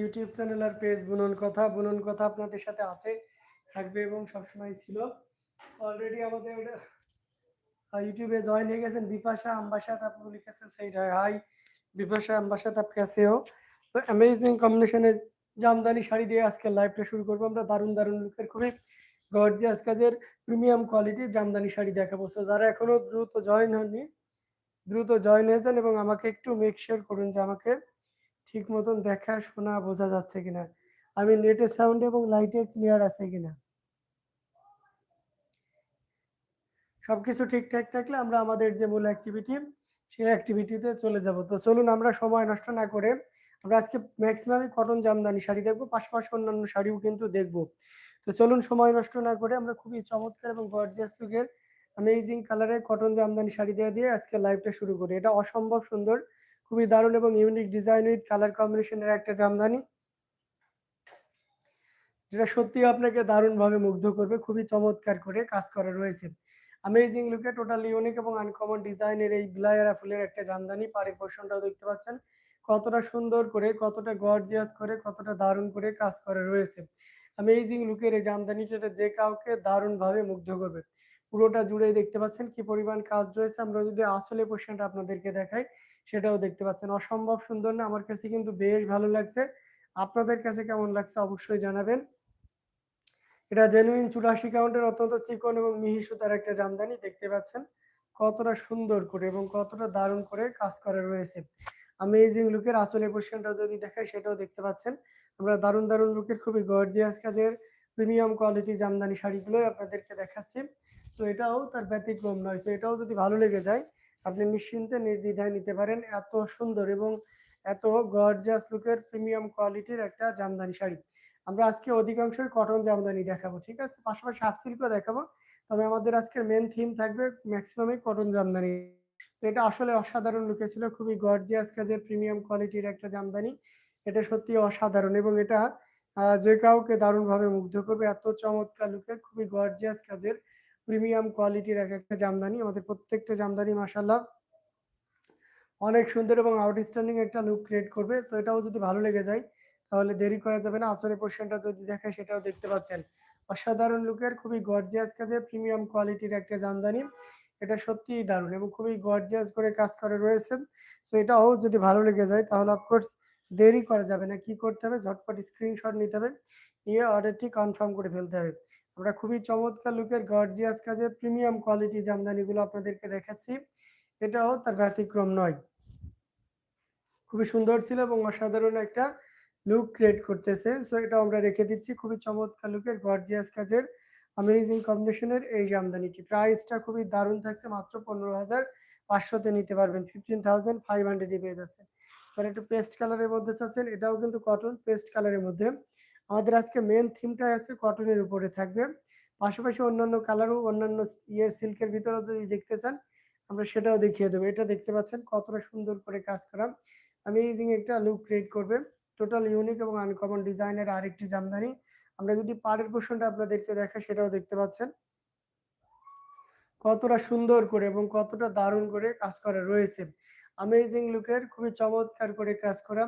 YouTube channel আর page বুনন কথা বুনন কথা আপনাদের সাথে আছে, থাকবে এবং সবসময় ছিল। অলরেডি আমাদের ইউটিউবে জয়েন হয়ে গেছেন বিপাশা আম্বাসাদ আপনি লিখেছেন সেইটা হাই বিপাশা আম্বাসাদ আপ কাছে হো তো অ্যামেজিং কম্বিনেশনের জামদানি শাড়ি দিয়ে আজকে লাইভটা শুরু করব। আমরা দারুণ দারুণ লুকের খুবই গর্জিয়াস কাজের প্রিমিয়াম কোয়ালিটির জামদানি শাড়ি দেখাবো। সো যারা এখনও দ্রুত জয়েন হননি, দ্রুত জয়েন হয়ে যান এবং আমাকে একটু মেক শিওর করুন যে আমাকে ঠিক মতন দেখা, শোনা বোঝা যাচ্ছে কিনা? আমি নেটের সাউন্ড এবং লাইটে ক্লিয়ার আছে কিনা? সবকিছু ঠিকঠাক থাকলে আমরা আমাদের যে মূল অ্যাক্টিভিটি সেই অ্যাক্টিভিটিতে চলে যাব। তো চলুন আমরা সময় নষ্ট না করে আমরা আজকে ম্যাক্সিমামই কটন জামদানি শাড়ি দেখব, পাশাপাশি অন্যান্য শাড়িও কিন্তু দেখব। তো চলুন সময় নষ্ট না করে আমরা খুবই চমৎকার এবং গর্জিয়াস লুকের অ্যামেজিং কালারের কটন জামদানি শাড়ি দেওয়া দিয়ে আজকে লাইভটা শুরু করি। এটা অসম্ভব সুন্দর খুবই দারুণ এবং ইউনিক ডিজাইন উইথ কালার কম্বিনেশনের একটা জামদানি। যেটা সত্যি আপনাকে দারুণভাবে মুগ্ধ করবে, খুবই চমৎকার করে কাজ করা রয়েছে। অ্যামেজিং লুকে টোটাল ইউনিক এবং আনকমন ডিজাইনের এই বিলায়ারা ফুলের একটা জামদানি পাড়ের পোর্শনটাও দেখতে পাচ্ছেন। কতটা সুন্দর করে, কতটা গর্জিয়াস করে, কতটা দারুণ করে কাজ করা রয়েছে। অ্যামেজিং লুকের এই জামদানিটা যে কাউকে দারুণভাবে মুগ্ধ করবে। পুরোটা জুড়েই দেখতে পাচ্ছেন কি পরিমাণ কাজ রয়েছে। আমরা যদি আসলে পোর্শনটা আপনাদেরকে দেখাই সেটাও দেখতে পাচ্ছেন। অসম্ভব সুন্দর না? আমার কাছে কিন্তু বেশ ভালো লাগছে। আপনাদের কাছে কেমন লাগছে অবশ্যই জানাবেন। এটা জেনুইন চুরাশি কাউন্টের অত্যন্ত চিকন এবং মিহি সুতার একটা জামদানি দেখতে পাচ্ছেন। কতটা সুন্দর করে এবং কতটা দারুণ করে কাজ করা রয়েছে। আমেজিং লুকের আঁচলের পোর্শনটা যদি দেখাই, সেটাও দেখতে পাচ্ছেন। আমরা দারুণ দারুণ লুকের খুবই গর্জিয়াস কাজের প্রিমিয়াম কোয়ালিটি জামদানি শাড়িগুলোই আপনাদেরকে দেখাচ্ছি। তো এটাও তার ব্যতিক্রম নয়। তো এটাও যদি ভালো লেগে যায় আপনি নিশ্চিন্তে নির্দ্বিধায় নিতে পারেন। এত সুন্দর এবং এত গর্জিয়াস লুকের প্রিমিয়াম কোয়ালিটির একটা জামদানি শাড়ি। আমরা আজকে অধিকাংশই কটন জামদানি দেখাবো, ঠিক আছে? পাশাপাশি হাফ সিল্কও দেখাবো। তবে আমাদের আজকের মেন থিম থাকবে ম্যাক্সিমামই কটন জামদানি। তো এটা আসলে অসাধারণ লুকে ছিল, খুবই গর্জিয়াস কাজের প্রিমিয়াম কোয়ালিটির একটা জামদানি। এটা সত্যি অসাধারণ এবং এটা যে কাউকে দারুণভাবে মুগ্ধ করবে। এত চমৎকার লুকে খুবই গর্জিয়াস কাজের প্রিমিয়াম কোয়ালিটির এক একটা জামদানি, আমাদের প্রত্যেকটা জামদানি মাসাল্লাহ অনেক সুন্দর এবং আউটস্ট্যান্ডিং একটা লুক ক্রিয়েট করবে। তো এটাও যদি ভালো লেগে যায়, তাহলে দেরি করা যাবে না। আসরের পোর্শনটা যদি দেখায়, সেটাও দেখতে পাচ্ছেন। অসাধারণ লুকের খুবই গর্জিয়াস কাজে প্রিমিয়াম কোয়ালিটির একটা জামদানি। এটা সত্যিই দারুণ এবং খুবই গর্জিয়াস করে কাজ করে রয়েছে। তো এটাও যদি ভালো লেগে যায়, তাহলে অফকোর্স দেরি করা যাবে না। কি করতে হবে? ঝটপট স্ক্রিনশট নিতে হবে। নিয়ে অর্ডারটি কনফার্ম করে ফেলতে হবে। আমরা খুবই চমৎকার লুকের গর্জিয়াস কাজে প্রিমিয়াম কোয়ালিটি জামদানিগুলো আপনাদেরকে দেখাচ্ছি। এটাও তার ব্যতিক্রম নয়। খুবই সুন্দর ছিল এবং অসাধারণ একটা লুক ক্রিয়েট করতেছে। সো এটা আমরা রেখে দিচ্ছি। খুবই চমৎকার লুকের গর্জিয়াস কাজের অ্যামেজিং কম্বিনেশনের এই জামদানিটি। প্রাইসটা খুবই দারুণ থাকছে। মাত্র পনেরো হাজার পাঁচশোতে নিতে পারবেন। ফিফটিন থাউজেন্ড ফাইভ হান্ড্রেডে পেয়ে যাচ্ছে এবার একটু পেস্ট কালারের মধ্যে চাচ্ছেন। এটাও কিন্তু কটন পেস্ট কালারের মধ্যে। আমাদের আজকে মেন থিমটা হচ্ছে কটনের উপরে থাকবে। পাশাপাশি অন্যান্য কালারও অন্যান্য ইয়ে সিল্কের ভিতরে যদি দেখতে চান, আমরা সেটাও দেখিয়ে দেবো। এটা দেখতে পাচ্ছেন কতটা সুন্দর করে কাজ করা। অ্যামেজিং একটা লুক ক্রিয়েট করবে। টোটাল ইউনিক এবং আনকমন ডিজাইনের আরেকটি জামদানি। আমরা যদি পাড়ের পোর্শনটা আপনাদেরকে দেখা সেটাও দেখতে পাচ্ছেন। কতটা সুন্দর করে এবং কতটা দারুণ করে কাজ করা রয়েছে। অ্যামেজিং লুকের খুবই চমৎকার করে কাজ করা।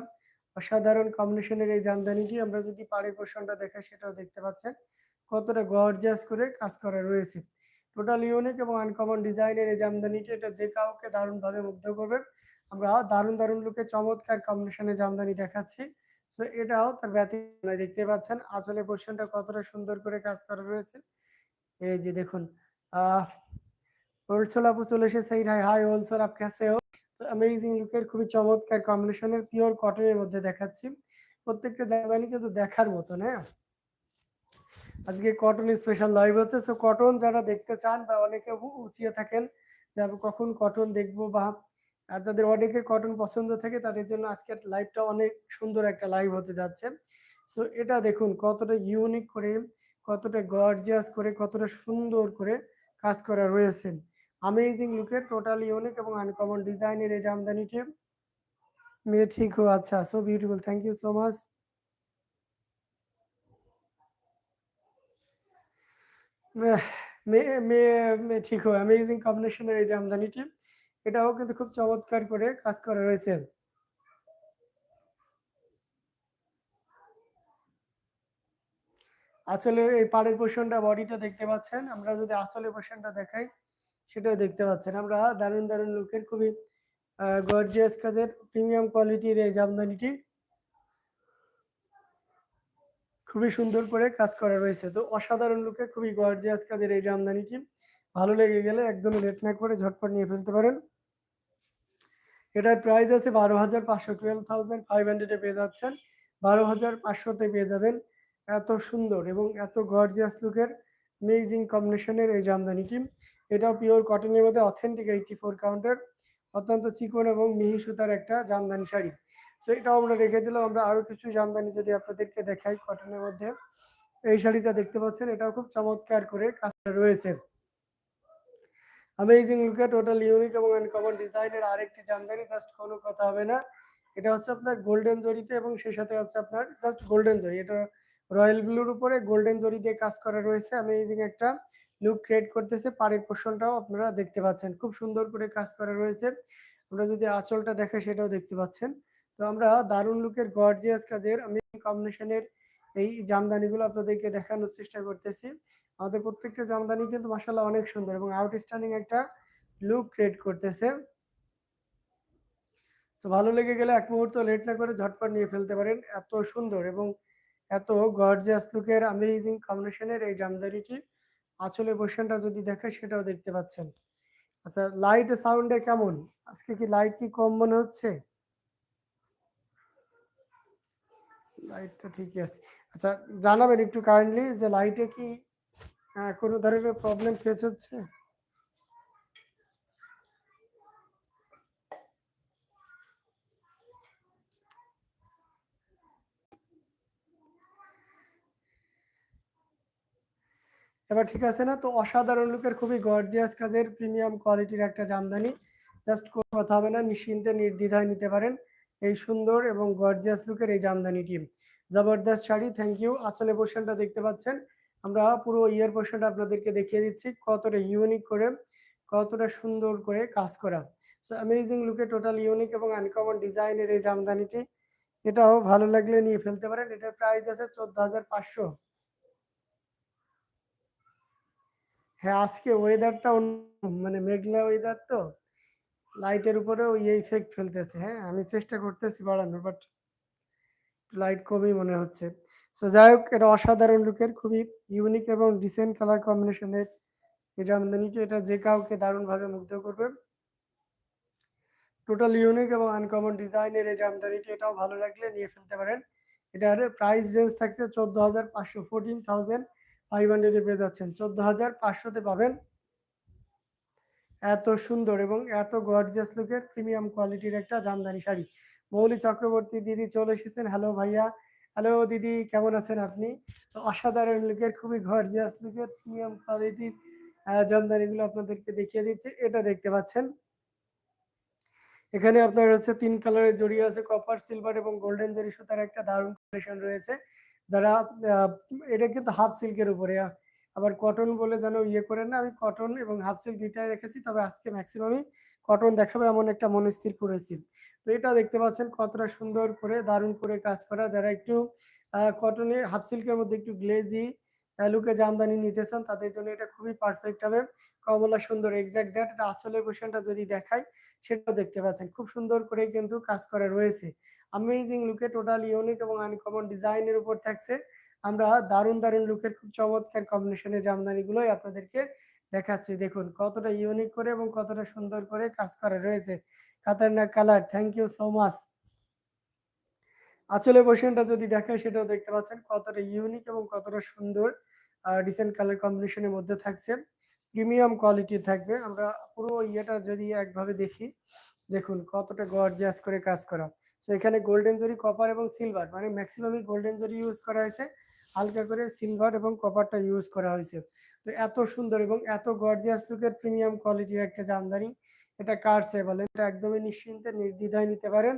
অসাধারণ কম্বিনেশনের এই জামদানিটি আমরা যদি পাড়ের পোর্শনটা দেখা সেটাও দেখতে পাচ্ছেন। কতটা গর্জিয়াস করে কাজ করা রয়েছে। টোটাল ইউনিক এবং আনকমন ডিজাইনের এই জামদানিটি, এটা যে কাউকে দারুণভাবে মুগ্ধ করবে। আমরা দারুণ দারুণ লুকে চমৎকার কম্বিনেশনের জামদানি দেখাচ্ছি। সো এটাও তার ব্যতিক্রম। দেখতে পাচ্ছেন। আসলে পোর্শনটা কতটা সুন্দর করে কাজ করা রয়েছে। এই যে দেখুন, আহ ওলসোল আপু চলে এসেছে হাই হাই ওলসোল আপ ক্যাসে হো তো অ্যামেজিং লুকের খুবই চমৎকার কম্বিনেশনের পিওর কটনের মধ্যে দেখাচ্ছি। প্রত্যেকটা জামদানি কিন্তু দেখার মতো না আজকে কটন স্পেশাল লাইভ হচ্ছে। সো কটন যারা দেখতে চান বা অনেকে উঁচিয়ে থাকেন, যে কখন কটন দেখব বা আর যাদের অনেকের কটন পছন্দ থাকে, তাদের জন্য আজকের লাইভটা অনেক সুন্দর একটা লাইভ হতে যাচ্ছে। সো এটা দেখুন কতটা ইউনিক করে, কতটা গর্জিয়াস করে, কতটা সুন্দর করে কাজ করা রয়েছে। আমেজিং লুকের টোটাল ইউনিক এবং আনকমন ডিজাইনের এই জামদানিটি মেয়ে ঠিক হো আচ্ছা so beautiful thank you so much মেয়ে ঠিক হো অ্যামেজিং কম্বিনেশনের এই জামদানিটি এটাও কিন্তু খুব চমৎকার করে কাজ করা রয়েছে। আসলে এই পাড়ের পোষণটা বডিটা দেখতে পাচ্ছেন? আমরা যদি আসলে পোষণটা দেখাই সেটাও দেখতে পাচ্ছেন। আমরা দারুণ, দারুণ লুকের খুবই গর্জিয়াস কাজের প্রিমিয়াম কোয়ালিটির এই জামদানিটি খুবই সুন্দর করে কাজ করা রয়েছে। তো অসাধারণ লুকে খুবই গর্জিয়াস কাজের এই জামদানিটি ভালো লেগে গেলে একদমই লেট না করে ঝটপট নিয়ে ফেলতে পারেন। এটার প্রাইস আছে বারো হাজার পাঁচশো টুয়েলভ থাউজেন্ড ফাইভ হান্ড্রেডে পেয়ে যাচ্ছেন। বারো হাজার পাঁচশোতে পেয়ে যাবেন। এত সুন্দর এবং এত গর্জিয়াস লুকের অ্যামেজিং কম্বিনেশনের এই জামদানিটি। এটাও পিওর কটনের মধ্যে অথেন্টিক 84 কাউন্টের অত্যন্ত চিকন এবং মিহি সুতার একটা জামদানি শাড়ি। সো এটাও আমরা রেখে দিলাম। আমরা আরও কিছু জামদানি যদি আপনাদেরকে দেখাই কটনের মধ্যে। এই শাড়িটা দেখতে পাচ্ছেন, এটাও খুব চমৎকার করে কাজটা রয়েছে। অ্যামেজিং লুকে টোটাল ইউনিক এবং আনকমন ডিজাইনের আরেকটি জামদানি জাস্ট কোনো কথা হবে না। এটা হচ্ছে আপনার গোল্ডেন জরিতে এবং সেই সাথে হচ্ছে আপনার জাস্ট গোল্ডেন জরি। এটা রয়্যাল ব্লুর উপরে গোল্ডেন জরি দিয়ে কাজ করা রয়েছে। অ্যামেজিং একটা লুক ক্রিয়েট করতেছে। পাড়ের পোর্শনটাও আপনারা দেখতে পাচ্ছেন। খুব সুন্দর করে কাজ করা রয়েছে। আমরা যদি আঁচলটা দেখাই সেটাও দেখতে পাচ্ছেন। তো আমরা দারুণ লুকের গর্জিয়াস কাজের অ্যামেজিং কম্বিনেশনের এই জামদানিগুলো আপনাদেরকে দেখানোর চেষ্টা করতেছি। আমাদের প্রত্যেকটা জামদানি কিন্তু মাশাআল্লাহ অনেক সুন্দর এবং আউটস্ট্যান্ডিং একটা লুক ক্রিয়েট করতেছে। তো ভালো লেগে গেলে এক মুহূর্ত লেট না করে ঝটপট নিয়ে ফেলতে পারেন। এত সুন্দর এবং এত গর্জিয়াস লুকের অ্যামেজিং কম্বিনেশনের এই জামদানিটি আঁচলের পোর্শনটা যদি দেখে, সেটাও দেখতে পাচ্ছেন। আচ্ছা লাইট সাউন্ডে কেমন? আজকে কি লাইট কি কম মনে হচ্ছে? লাইটটা ঠিকই আছে। আচ্ছা জানাবেন একটু কাইন্ডলি যে লাইটে কি কোনো ধরনের প্রবলেম ফেস হচ্ছে? এবার ঠিক আছে না? তো অসাধারণ লুকের খুবই গর্জিয়াস কাজের প্রিমিয়াম কোয়ালিটির একটা জামদানি। জাস্ট কথা হবে না। নিশ্চিন্তে নির্দ্বিধায় নিতে পারেন। এই সুন্দর এবং গর্জিয়াস লুকের এই জামদানিটি। জবরদস্ত শাড়ি থ্যাংক ইউ। আঁচলের পোর্শনটা দেখতে পাচ্ছেন। আমরা পুরো ইয়ার পোর্শনটা আপনাদেরকে দেখিয়ে দিচ্ছি। কতটা ইউনিক করে, কতটা সুন্দর করে কাজ করা। সো অ্যামেজিং লুকে টোটাল ইউনিক এবং আনকমন ডিজাইনের এই জামদানিটি। এটাও ভালো লাগলে নিয়ে ফেলতে পারেন। এটার প্রাইস আছে ১৪,৫০০ হ্যাঁ, আজকে ওয়েদারটা মানে মেঘলা ওয়েদার তো। লাইটের উপরেও ইয়ে ইফেক্ট ফেলতেছে। হ্যাঁ, আমি চেষ্টা করতেছি বাড়ানোর বাট লাইট কমই মনে হচ্ছে। সো যাই হোক এটা অসাধারণ লুকের খুবই ইউনিক এবং ডিসেন্ট কালার কম্বিনেশনের এই জামদানিটি এটা যে কাউকে দারুণভাবে মুগ্ধ করবে। টোটাল ইউনিক এবং আনকমন ডিজাইনের এই জামদানিটি এটাও ভালো লাগলে নিয়ে ফেলতে পারেন। এটার প্রাইস রেঞ্জ থাকছে ১৪,৫০০ 14,500 এ পেয়ে যাচ্ছেন। ১৪,৫০০ তে পাবেন। এত সুন্দর এবং এত গর্জিয়াস লুকের প্রিমিয়াম কোয়ালিটির একটা জামদানি শাড়ি। মৌলি চক্রবর্তী দিদি চলে এসেছেন। হ্যালো ভাইয়া। হ্যালো দিদি কেমন আছেন আপনি? অসাধারণ লুকের খুবই গর্জিয়াস লুকের প্রিমিয়াম কোয়ালিটির জামদানিগুলো আপনাদেরকে দেখিয়ে দিচ্ছি। এটা দেখতে পাচ্ছেন। এখানে আপনার হচ্ছে তিন কালারের জড়ি আছে কপার, সিলভার এবং গোল্ডেন জরি সুতার একটা দারুণ কম্বিনেশন রয়েছে। যারা এটা কিন্তু হাফ সিল্কের উপরে। আবার কটন বলে যেন ইয়ে করেন না। আমি কটন এবং হাফ সিল্ক দুইটাই রেখেছি। তবে আজকে মেক্সিমামই কটন দেখাবে এমন একটা মনস্থির করেছি। তো এটা দেখতে পাচ্ছেন কতটা সুন্দর করে, দারুণ করে কাজ করা। যারা একটু কটনে হাফ সিল্কের মধ্যে একটু গ্লেজি লুকে জামদানি নিতে চান, তাদের জন্য এটা খুবই পারফেক্ট হবে। কমলা সুন্দর এক্সাক্ট দ্যাট এটা আসলে পোর্শনটা যদি দেখাই, সেটাও দেখতে পাচ্ছেন। খুব সুন্দর করেই কিন্তু কাজ করা রয়েছে। অ্যামেজিং লুকে টোটাল ইউনিক এবং আনকমন ডিজাইনের উপর থাকছে। আমরা দারুণ, দারুণ লুকের খুব চমৎকার কম্বিনেশনের জামদানিগুলোই আপনাদেরকে দেখাচ্ছি। দেখুন কতটা ইউনিক করে এবং কতটা সুন্দর করে কাজ করা রয়েছে। খাতারনাক colour thank you so much. আঁচলের পোর্শনটা যদি দেখাই সেটাও দেখতে পাচ্ছেন কতটা ইউনিক এবং কতটা সুন্দর ডিসেন্ট কালার কম্বিনেশনের মধ্যে থাকছে। প্রিমিয়াম কোয়ালিটি থাকবে। আমরা পুরো ইয়েটা যদি একভাবে দেখি, দেখুন কতটা গর্জিয়াস করে কাজ করা। সো এখানে গোল্ডেন জরি, কপার এবং সিলভার মানে ম্যাক্সিমামই গোল্ডেন জরি ইউজ করা হয়েছে। হালকা করে সিলভার এবং কপারটা ইউজ করা হয়েছে। তো এত সুন্দর এবং এত গর্জিয়াস লুকের প্রিমিয়াম কোয়ালিটির একটা জামদানি। এটা কার চেয়ে বলেন? এটা একদমই নিশ্চিন্তে নির্দ্বিধায় নিতে পারেন।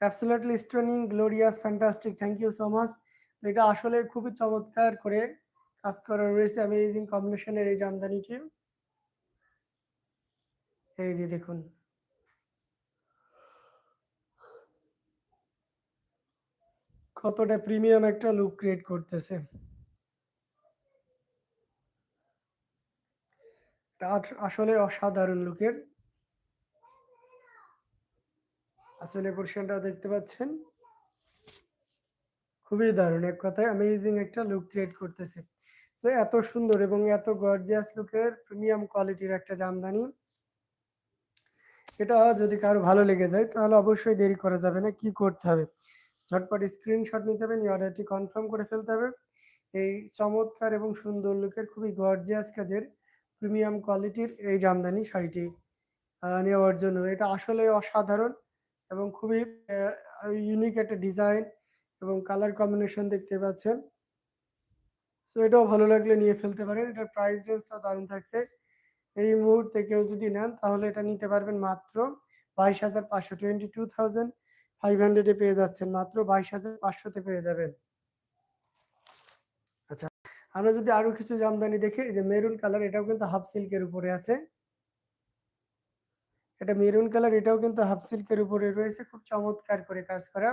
Absolutely stunning, glorious, fantastic thank you so much. তো এটা আসলে খুবই চমৎকার করে কাজ করা রয়েছে অ্যামেজিং কম্বিনেশনের এই জামদানিটি। এই যে দেখুন। কতটা প্রিমিয়াম একটা লুক ক্রিয়েট করতেছে। আসলে অসাধারণ লুকের। আসলে পোরশনটা দেখতে পাচ্ছেন। খুবই দারুণ এক কথায় অ্যামেজিং একটা লুক ক্রিয়েট করতেছে। সো এত সুন্দর এবং এত গর্জিয়াস লুকের প্রিমিয়াম কোয়ালিটির একটা জামদানি। এটা যদি কারও ভালো লেগে যায়, তাহলে অবশ্যই দেরি করা যাবে না। কি করতে হবে? ঝটপট স্ক্রিনশট নিতে হবে, নিয়ে অর্ডারটি কনফার্ম করে ফেলতে হবে। এই চমৎকার এবং সুন্দর লুকের খুবই গর্জিয়াস কাজের প্রিমিয়াম কোয়ালিটির এই জামদানি শাড়িটি নেওয়ার জন্য। এটা আসলে অসাধারণ এবং খুবই ইউনিক একটা ডিজাইন এবং কালার কম্বিনেশন দেখতে পাচ্ছেন। সো এটাও ভালো লাগলে নিয়ে ফেলতে পারেন। এটার প্রাইস রেঞ্জটা দারুণ থাকছে। এই মুহূর্তে কেউ যদি নেন তাহলে এটা নিতে পারবেন মাত্র ২২,৫০০ 22,500 এ পেয়ে যাচ্ছেন। মাত্র ২২,৫০০ তে পেয়ে যাবেন। আচ্ছা, আমরা যদি আরও কিছু জামদানি দেখি, যে মেরুন কালার এটাও কিন্তু হাফ সিল্কের উপরে আছে। এটা মেরুন কালার এটাও কিন্তু হাফ সিল্কের উপরে রয়েছে। খুব চমৎকার করে কাজ করা।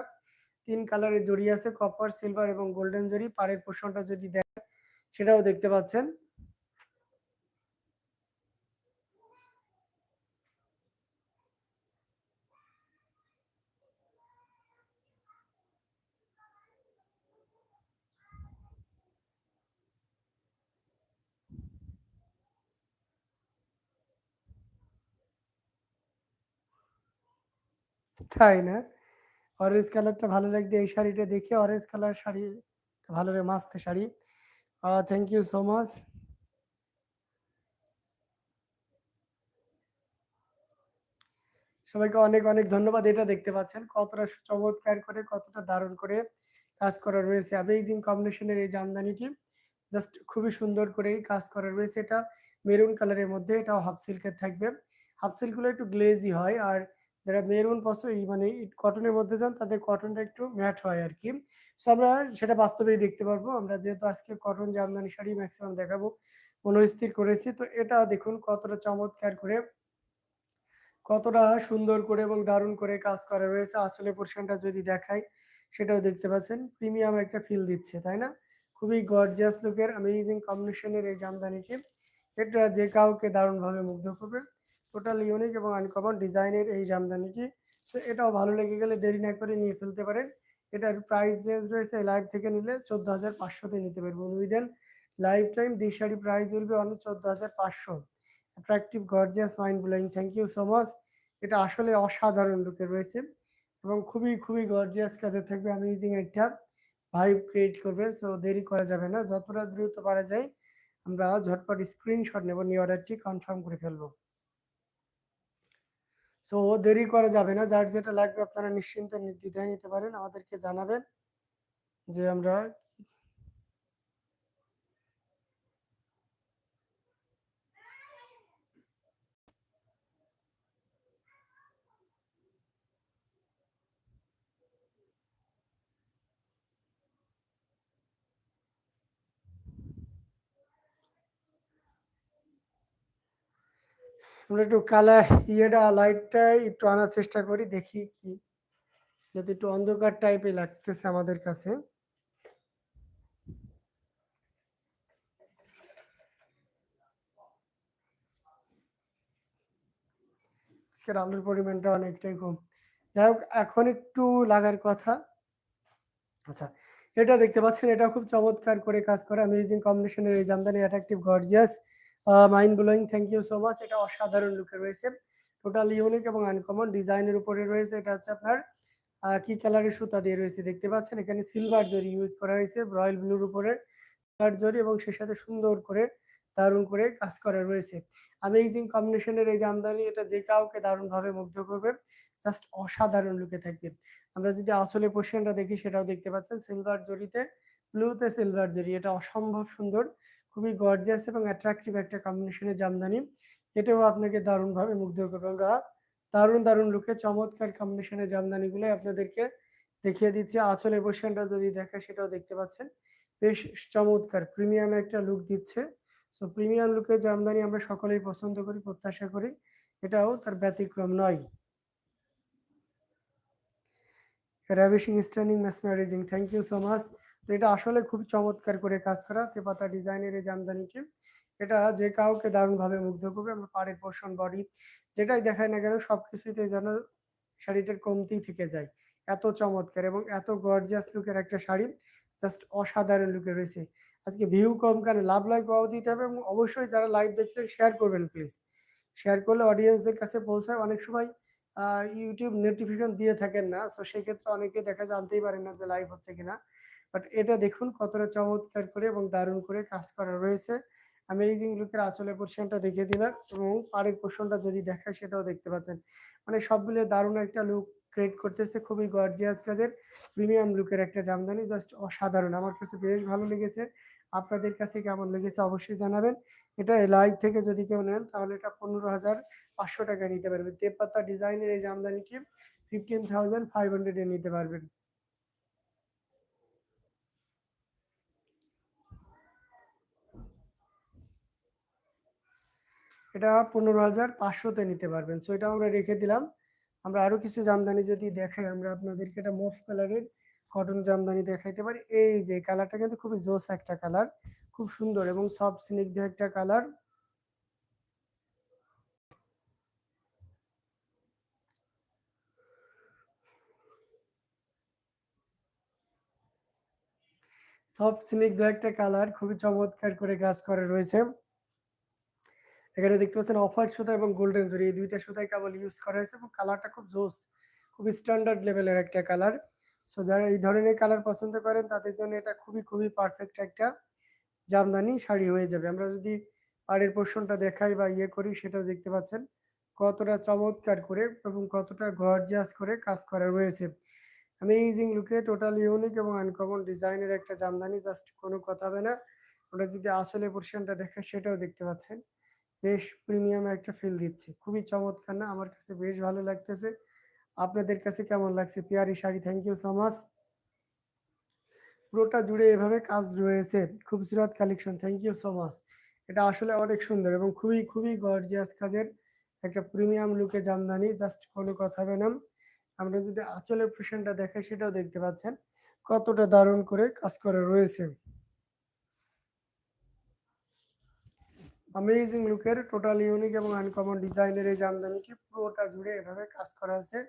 তিন কালারের জড়ি আছে কপার, সিলভার এবং গোল্ডেন জড়ি। পাড়ের পোষণটা যদি দেখেন সেটাও দেখতে পাচ্ছেন। তাই না? অরেঞ্জ কালারটা ভালো লাগছে এই শাড়িটা দেখে অরেঞ্জ কালার শাড়ি ভালো লাগে মাস্ত sari. Thank you so much. সবাইকে অনেক, অনেক ধন্যবাদ। এটা দেখতে পাচ্ছেন কতটা চমৎকার করে, কতটা দারুণ করে কাজ করা রয়েছে। অ্যামেজিং কম্বিনেশনের এই জামদানিটি জাস্ট খুবই সুন্দর করে কাজ করা রয়েছে। এটা মেরুন কালারের মধ্যে এটাও হাফ সিল্কের থাকবে। হাফ সিল্কগুলো একটু গ্লেজি হয়। আর যারা মেরুন পছ ই মানে কটনের মধ্যে যান তাদের কটনটা একটু ম্যাট হয় আর কি সো আমরা সেটা বাস্তবেই দেখতে পারব। আমরা যেহেতু আজকে কটন জামদানি শাড়ি ম্যাক্সিমাম দেখাবো মনস্থির করেছি। তো এটা দেখুন কতটা চমৎকার করে কতটা সুন্দর করে এবং দারুণ করে কাজ করা রয়েছে। আসলে পোর্শনটা যদি দেখাই সেটাও দেখতে পাচ্ছেন। প্রিমিয়াম একটা ফিল দিচ্ছে, তাই না? খুবই গর্জিয়াস লুকের অ্যামেজিং কম্বিনেশনের এই জামদানিটি। এটা যে কাউকে দারুণভাবে মুগ্ধ করবে। টোটাল ইউনিক এবং আনকমন ডিজাইনের এই জামদানিটি। সো এটাও ভালো লেগে গেলে দেরি না করে নিয়ে ফেলতে পারেন। এটার প্রাইস রেঞ্জ রয়েছে লাইভ থেকে নিলে চোদ্দ হাজার পাঁচশোতে নিতে পারবেন। Within lifetime this sari price will be only ১৪,৫০০ attractive gorgeous mind blowing thank you so much. এটা আসলে অসাধারণ লুকে রয়েছে এবং খুবই, খুবই গর্জিয়াস কাজে থাকবে অ্যামেজিং একটা ভাইব ক্রিয়েট করবে। সো দেরি করা যাবে না। যতটা দ্রুত পারা যায় আমরা ঝটপট স্ক্রিনশট নেব, নিয়ে অর্ডারটি কনফার্ম করে ফেলব। সো দেরি করা যাবে না। যার যেটা লাগবে আপনারা নিশ্চিন্তে নির্দ্বিধায় নিতে পারেন। আমাদেরকে জানাবেন যে আমরা আমরা একটু কালার ইয়েটা লাইটটা একটু আনার চেষ্টা করি। দেখি কি যাতে একটু অন্ধকার টাইপের লাগতেছে আমাদের কাছে। আজকের আলোর পরিমাণটা অনেকটাই কম। যাই হোক এখন একটু লাগার কথা। আচ্ছা, এটা দেখতে পাচ্ছেন এটা খুব চমৎকার করে কাজ করা অ্যামেজিং কম্বিনেশনের এই jamdani attractive gorgeous mind blowing thank you so much. এটা অসাধারণ লুকে রয়েছে। টোটাল ইউনিক এবং আনকমন ডিজাইনের উপরে রয়েছে। এটা হচ্ছে আপনার কি কালারের সুতা দিয়ে রয়েছে, দেখতে পাচ্ছেন। এখানে সিলভার জরি ইউজ করা হয়েছে রয়্যাল ব্লুর উপরে সিলভার জরি এবং সে সাথে সুন্দর করে দারুণ করে কাজ করা রয়েছে। অ্যামেজিং কম্বিনেশনের এই জামদানি এটা যে কাউকে দারুণভাবে মুগ্ধ করবে। জাস্ট অসাধারণ লুকে থাকবে। আমরা যদি আসলে পোরশনটা দেখি, সেটাও দেখতে পাচ্ছেন সিলভার জরিতে ব্লুতে সিলভার জরি। এটা অসম্ভব সুন্দর। খুবই গর্জিয়াস এবং অ্যাট্রাকটিভ একটা কম্বিনেশনের জামদানি। এটাও আপনাকে দারুণভাবে মুগ্ধ করবে। আমরা দারুণ, দারুণ লুকে চমৎকার কম্বিনেশনের জামদানিগুলোই আপনাদেরকে দেখিয়ে দিচ্ছি। আঁচলের পোরশনটা যদি দেখাই সেটাও দেখতে পাচ্ছেন। বেশ চমৎকার প্রিমিয়াম একটা লুক দিচ্ছে। সো প্রিমিয়াম লুকের জামদানি আমরা সকলেই পছন্দ করি, প্রত্যাশা করি। এটাও তার ব্যতিক্রম নয়। Ravishing standing mesmerising thank you so much তো এটা আসলে খুব চমৎকার করে কাজ করা তেপাতা ডিজাইনের এই জামদানিটি এটা যে কাউকে দারুণভাবে মুগ্ধ করবে, আমরা পাড়ের পোর্শন বডি যেটাই দেখায় না কেন সব কিছুতে যেন শাড়িটার কমতি থেকে যায়। এত চমৎকার এবং এত গর্জিয়াস লুকের একটা শাড়ি জাস্ট অসাধারণ লুকে রয়েছে। আজকে ভিউ কম কেন লাভ লাইক পাওয়া দিতে হবে এবং অবশ্যই যারা লাইভ দেখছেন শেয়ার করবেন প্লিজ শেয়ার করলে অডিয়েন্সদের কাছে পৌঁছায়। অনেক সময় ইউটিউব নোটিফিকেশন দিয়ে থাকেন না সো সেক্ষেত্রে অনেকে দেখা জানতেই পারেন না যে লাইভ হচ্ছে কিনা। বাট এটা দেখুন কতটা চমৎকার করে এবং দারুণ করে কাজ করা রয়েছে। অ্যামেজিং লুকের আঁচলে পোর্শনটা দেখিয়ে দিলাম এবং পাড়ের পোর্শনটা যদি দেখায় সেটাও দেখতে পাচ্ছেন। মানে সবগুলো দারুণ একটা লুক ক্রিয়েট করতেছে, খুবই গর্জিয়াস কাজের প্রিমিয়াম লুকের একটা জামদানি জাস্ট অসাধারণ। আমার কাছে বেশ ভালো লেগেছে। আপনাদের কাছে কেমন লেগেছে অবশ্যই জানাবেন। এটা লাইভ থেকে যদি কেউ নেন, তাহলে এটা পনেরো হাজার পাঁচশো টাকা নিতে পারবেন। তেপাত্তা ডিজাইনের এই জামদানিটি ফিফটিন থাউজেন্ড ফাইভ হান্ড্রেডে নিতে পারবেন। এটা পনেরো হাজার পাঁচশোতে নিতে পারবেন। সো এটা আমরা রেখে দিলাম। আমরা আরও কিছু জামদানি যদি দেখাই, আমরা আপনাদেরকে এটা মফ কালারের কটন জামদানি দেখাইতে পারি। এই যে কালারটা কিন্তু খুবই জোস একটা কালার খুব সুন্দর এবং সফট স্নিগ্ধ একটা কালার সফট স্নিগ্ধ একটা কালার খুবই চমৎকার করে কাজ করে রয়েছে। এখানে দেখতে পাচ্ছেন অফার সুতা এবং গোল্ডেন জরি এই দুইটা সুতাই কেবল ইউজ করা হয়েছে এবং কালারটা খুব জোস, খুবই স্ট্যান্ডার্ড লেভেলের একটা কালার সো যারা এই ধরনের কালার পছন্দ করেন, তাদের জন্য এটা খুবই খুবই পারফেক্ট একটা জামদানি শাড়ি হয়ে যাবে। আমরা যদি পাড়ের পোর্শনটা দেখাই বা ইয়ে করি, সেটাও দেখতে পাচ্ছেন কতটা চমৎকার করে এবং কতটা গর্জিয়াস করে কাজ করা রয়েছে অ্যামেজিং লুকে টোটাল ইউনিক এবং আনকমন ডিজাইনের একটা জামদানি জাস্ট কোনো কথা হবে না। আমরা যদি আসলে পোর্শনটা দেখাই, সেটাও দেখতে পাচ্ছেন। বেশ প্রিমিয়াম একটা ফিল দিচ্ছে। খুবই চমৎকার না? আমার কাছে বেশ ভালো লাগতেছে। আপনাদের কাছে কেমন লাগছে? Piyari sari thank you so much পুরোটা জুড়ে এভাবে কাজ রয়েছে। খুবসুরত collection thank you so much এটা আসলে অনেক সুন্দর এবং খুবই খুবই গর্জিয়াস কাজের একটা প্রিমিয়াম লুকে জামদানি। জাস্ট কোনো কথা হবে না। আমরা যদি আঁচলের পোর্শনটা দেখাই, সেটাও দেখতে পাচ্ছেন। কতটা দারুণ করে কাজ করা রয়েছে। অ্যামেজিং লুকের টোটাল ইউনিক এবং আনকমন ডিজাইনের এই জামদানিটি পুরোটা জুড়ে এভাবে কাজ করা আছে।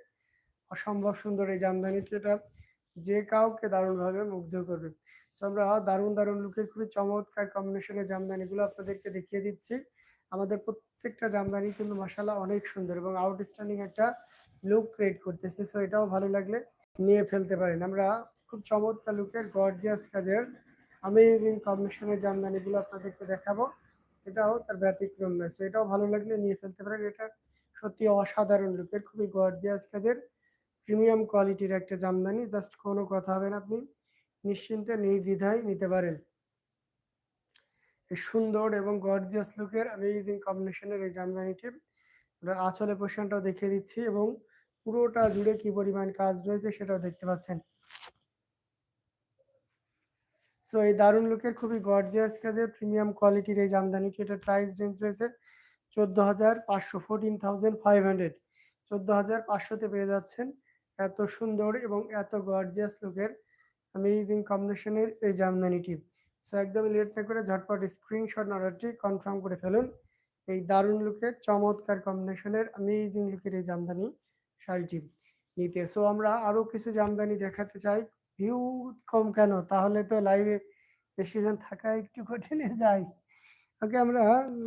অসম্ভব সুন্দর এই জামদানিটি এটা, যে কাউকে দারুণভাবে মুগ্ধ করবে। আমরা দারুণ দারুণ লুকের খুবই চমৎকার কম্বিনেশনের জামদানিগুলো আপনাদেরকে দেখিয়ে দিচ্ছি। আমাদের প্রত্যেকটা জামদানি কিন্তু মশালা অনেক সুন্দর এবং আউটস্ট্যান্ডিং একটা লুক ক্রিয়েট করতেছে। সো এটাও ভালো লাগলে নিয়ে ফেলতে পারেন। আমরা খুব চমৎকার লুকের গর্জিয়াস কাজের আমেজিং কম্বিনেশনের জামদানিগুলো আপনাদেরকে দেখাবো। এটাও তার ব্যতিক্রম নয় সো এটাও ভালো লাগলে নিয়ে ফেলতে পারেন। এটা সত্যি অসাধারণ লুকের খুবই গর্জিয়াস কাজের প্রিমিয়াম কোয়ালিটির একটা জামদানি। জাস্ট কোনো কথা হবে না আপনি। নিশ্চিন্তে, নির্দ্বিধায় নিতে পারেন। সুন্দর এবং গর্জিয়াস লুকের অ্যামেজিং কম্বিনেশনের এই জামদানিটি। আমরা আঁচলে দেখিয়ে দিচ্ছি এবং পুরোটা জুড়ে কি পরিমাণ কাজ রয়েছে সেটাও দেখতে পাচ্ছেন। সো এই দারুণ লুকের খুবই গর্জিয়াস কাজের প্রিমিয়াম কোয়ালিটির এই জামদানিটি এটার প্রাইস রেঞ্জ রয়েছে চোদ্দ হাজার পাঁচশো ফোরটিন থাউজেন্ড ফাইভ হান্ড্রেড চোদ্দ হাজার পাঁচশোতে পেয়ে যাচ্ছেন এত সুন্দর এবং এত গর্জিয়াস লুকের অ্যামেজিং কম্বিনেশনের এই জামদানিটি সো একদমই লেট না করে ঝটপট স্ক্রিনশট অর্ডারটি কনফার্ম করে ফেলুন। এই দারুণ লুকের চমৎকার কম্বিনেশনের অ্যামেজিং লুকের এই জামদানি শাড়িটি নিতে সো আমরা আরও কিছু জামদানি দেখাতে চাই। ভিউ কম কেন? তাহলে তো লাইভে বেশিজন থাকা একটু কঠিনে যায়। ওকে আমরা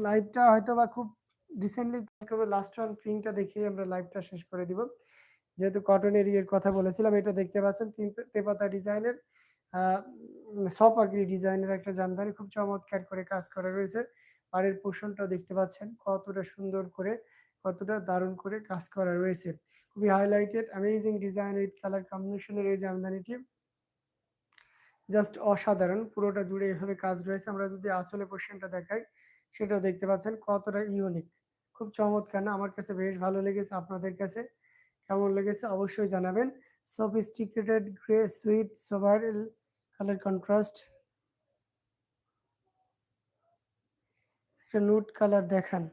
লাইভটা হয়তো বা খুব রিসেন্টলি করব লাস্ট ওয়ান প্রিন্টটা দেখিয়ে আমরা লাইভটা শেষ করে দিব। যেহেতু কটনের ইয়ের কথা বলেছিলাম, এটা দেখতে পাচ্ছেন, তিন তেপাতা ডিজাইনের সপ আগ্রি ডিজাইনের একটা জামদানি, খুব চমৎকার করে কাজ করা রয়েছে। পাড়ের পোষণটাও দেখতে পাচ্ছেন, কতটা সুন্দর করে, কতটা দারুণ করে কাজ করা রয়েছে। খুবই highlighted amazing design with colour কম্বিনেশনের এই জামদানিটি। জাস্ট অসাধারণ, পুরোটা জুড়ে এভাবে কাজ রয়েছে। আমরা যদি আসলে পোর্শনটা দেখাই, সেটাও দেখতে পাচ্ছেন কতটা ইউনিক খুব চমৎকার না? আমার কাছে বেশ ভালো লেগেছে আপনাদের কাছে। কেমন লেগেছে অবশ্যই জানাবেন। Sophisticated grey sweet sober colour contrast একটা নুট কালার দেখান।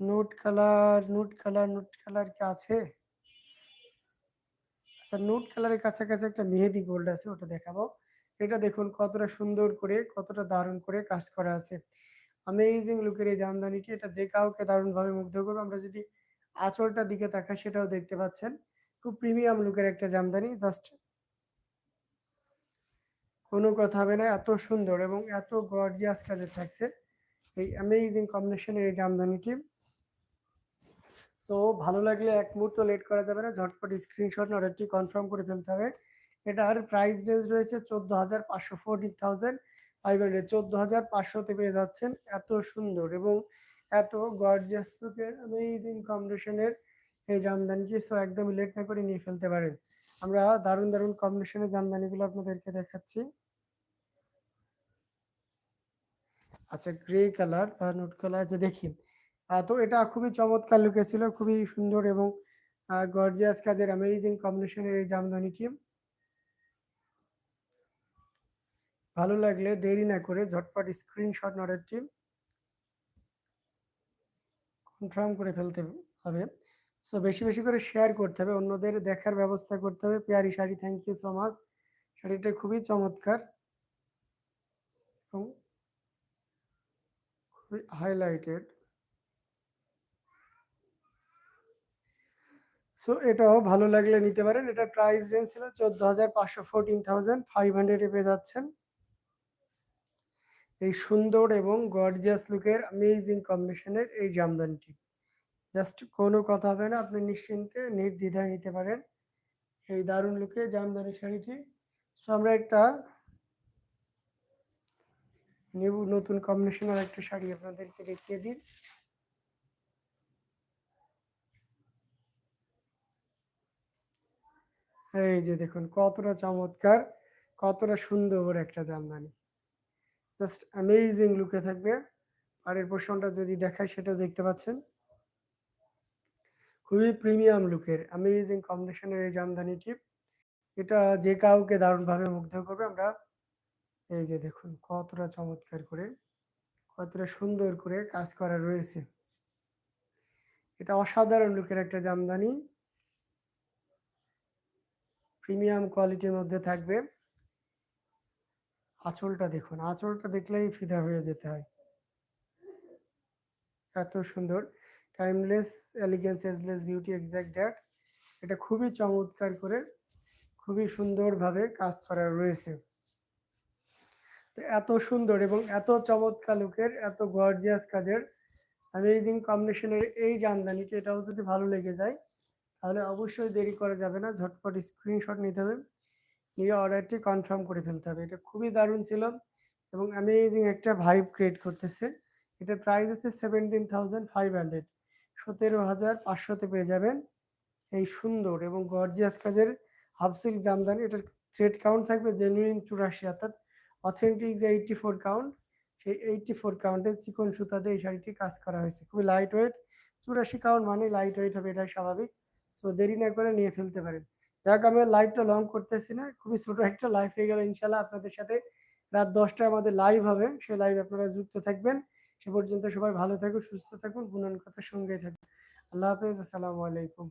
Nude colour nude colour nude colour কি আছে? আচ্ছা নোট কালারের কাছাকাছি একটা মেহেদি গোল্ড আছে, ওটা দেখাবো। এটা দেখুন কতটা সুন্দর করে, কতটা দারুণ করে কাজ করা আছে। আমেজিং লুকের এই জামদানিটি এটা যে কাউকে দারুণভাবে মুগ্ধ করবে। আমরা যদি আঁচলটার দিকে তাকাই সেটাও দেখতে পাচ্ছেন। খুব প্রিমিয়াম লুকের একটা জামদানি জাস্ট কোনো কথা হবে না এত সুন্দর এবং এত গর্জিয়াস কাজে থাকছে এই অ্যামেজিং কম্বিনেশনের এই জামদানিটি সো ভালো লাগলে এক মুহূর্ত লেট করা যাবে না ঝটপট স্ক্রিনশট অর্ডারটি কনফার্ম করে ফেলতে হবে এটার প্রাইস রেঞ্জ রয়েছে চোদ্দ হাজার পাঁচশো ফোরটি থাউজেন্ড ফাইভ হান্ড্রেড চোদ্দ হাজার পাঁচশোতে পেয়ে যাচ্ছেন। এত সুন্দর এবং এত গর্জিয়াস লুকের অ্যামেজিং কম্বিনেশনের এই জামদানিটি সো একদমই লেট না করে নিয়ে ফেলতে পারেন। আমরা দারুণ দারুণ কম্বিনেশনের জামদানিগুলো আপনাদেরকে দেখাচ্ছি। আচ্ছা গ্রে কালার বা নোট কালার যে দেখি। তো এটা খুবই চমৎকার লুকে ছিল, খুবই সুন্দর এবং গর্জিয়াস কাজের অ্যামেজিং কম্বিনেশনের এই জামদানিটি। ভালো লাগলে দেরি না করে ঝটপট স্ক্রিনশট নটেরটি কনফার্ম করে ফেলতে হবে। সো বেশি বেশি করে শেয়ার করতে হবে, অন্যদের দেখার ব্যবস্থা করতে হবে। পেয়ারি sari thank you so much শাড়িটা খুবই চমৎকার এবং খুবই হাইলাইটেড সো এটাও ভালো লাগলে নিতে পারেন। এটা প্রাইস রেঞ্জ ছিল চোদ্দ হাজার পাঁচশো ফোরটিন থাউজেন্ড ফাইভ হান্ড্রেডে পেয়ে যাচ্ছেন। এই সুন্দর এবং গর্জিয়াস লুকের অ্যামেজিং কম্বিনেশনের এই জামদানিটি। জাস্ট কোনো কথা হবে না, আপনি নিশ্চিন্তে নির্দ্বিধায় নিতে পারেন এই দারুণ লুকে জামদানি শাড়িটি। সো আমরা একটা নিউ নতুন কম্বিনেশনের একটা শাড়ি আপনাদেরকে দেখিয়ে দিন এই যে দেখুন, কতটা চমৎকার, কতটা সুন্দর একটা জামদানি। জাস্ট অ্যামেজিং লুকে থাকবে। আর এর পোর্শনটা যদি দেখায় সেটাও দেখতে পাচ্ছেন। খুবই প্রিমিয়াম লুকের, অ্যামেজিং কম্বিনেশনের এই জামদানি জামদানিটি এটা যে কাউকে দারুণভাবে মুগ্ধ করবে, আমরা এই যে দেখুন, কতটা চমৎকার করে, কতটা সুন্দর করে কাজ করা রয়েছে। এটা অসাধারণ লুকের একটা জামদানি। প্রিমিয়াম কোয়ালিটির মধ্যে থাকবে। আঁচলটা দেখুন, আঁচলটা দেখলেই ফিদা হয়ে যেতে হয়। এত সুন্দর। Timeless elegance ageless beauty exact that এটা খুবই চমৎকার করে খুবই সুন্দরভাবে কাজ করা রয়েছে। তো এত সুন্দর এবং এত চমৎকার লুকের, এত গর্জিয়াস কাজের। অ্যামেজিং কম্বিনেশনের এই জামদানিটি, এটাও যদি ভালো লেগে যায়, তাহলে অবশ্যই দেরি করা যাবে না। ঝটপট স্ক্রিনশট নিতে হবে। নিয়ে অর্ডারটি কনফার্ম করে ফেলতে হবে। এটা খুবই দারুণ ছিল এবং অ্যামেজিং একটা ভাইব ক্রিয়েট করতেছে। এটার প্রাইস আছে সেভেন্টিন থাউজেন্ড ফাইভ হান্ড্রেড সতেরো হাজার পাঁচশোতে পেয়ে যাবেন। এই সুন্দর এবং গর্জিয়াস কাজের হাফ সিল্ক জামদানি। এটার থ্রেড কাউন্ট থাকবে জেনুইন চুরাশি, অর্থাৎ অথেন্টিক যে এইটটি ফোর কাউন্ট সেই এইটটি ফোর কাউন্টের চিকন সুতা দিয়ে এই শাড়িটি কাজ করা হয়েছে। খুবই লাইট ওয়েট চুরাশি কাউন্ট মানে লাইট ওয়েট হবে, এটাই স্বাভাবিক। সো দেরি না করে নিয়ে ফেলতে পারেন। যাক আমি লাইভটা লং করতেছি না। খুবই ছোট একটা লাইভ হয়ে গেল ইনশাল্লাহ আপনাদের সাথে। রাত দশটায় আমাদের লাইভ হবে। সেই লাইভ আপনারা যুক্ত থাকবেন। সে পর্যন্ত সবাই ভালো থাকুন, সুস্থ থাকুন বুনন কথার সঙ্গে থাকুন। আল্লাহ হাফেজ, আসসালামু আলাইকুম।